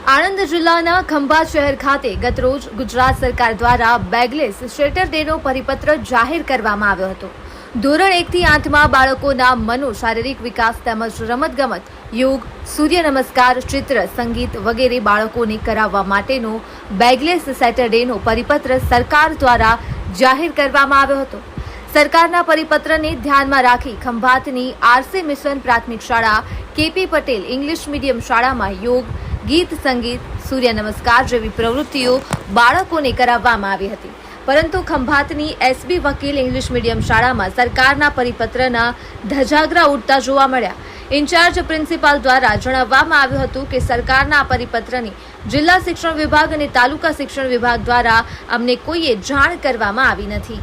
આણંદ જિલ્લાના ખંભાત શહેર ખાતે ગતરોજ ગુજરાત સરકાર દ્વારા બેગલેસ શેટર ડેનો પરિપત્ર જાહેર કરવામાં આવ્યો હતો. ધોરણ એકથી આઠમાં બાળકોના મનો શારીરિક વિકાસ તેમજ રમતગમત, યોગ, સૂર્ય નમસ્કાર, ચિત્ર, સંગીત વગેરે બાળકોને કરાવવા માટેનો બેગલેસ સેટરડેનો પરિપત્ર સરકાર દ્વારા જાહેર કરવામાં આવ્યો હતો. સરકારના પરિપત્રને ધ્યાનમાં રાખી ખંભાતની આરસી મિશન પ્રાથમિક શાળા કેપી પટેલ ઇંગ્લિશ મીડિયમ શાળામાં યોગ ગીત સંગીત, સૂર્ય નમસ્કાર જેવી પ્રવૃત્તિઓ બાળકોને કરાવવામાં આવી હતી. પરંતુ ખંભાતની એસબી વકીલ ઇંગ્લિશ મીડિયમ શાળામાં સરકારના પરિપત્રના ધજાગરા ઉડતા જોવા મળ્યા. ઇન્ચાર્જ પ્રિન્સિપાલ દ્વારા જણાવવામાં આવ્યું હતું કે સરકારના આ પરિપત્રની જિલ્લા શિક્ષણ વિભાગ અને તાલુકા શિક્ષણ વિભાગ દ્વારા અમને કોઈએ જાણ કરવામાં આવી નથી.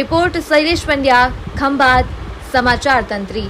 રિપોર્ટ શૈલેષ પંડ્યા, ખંભાત, સમાચાર તંત્રી.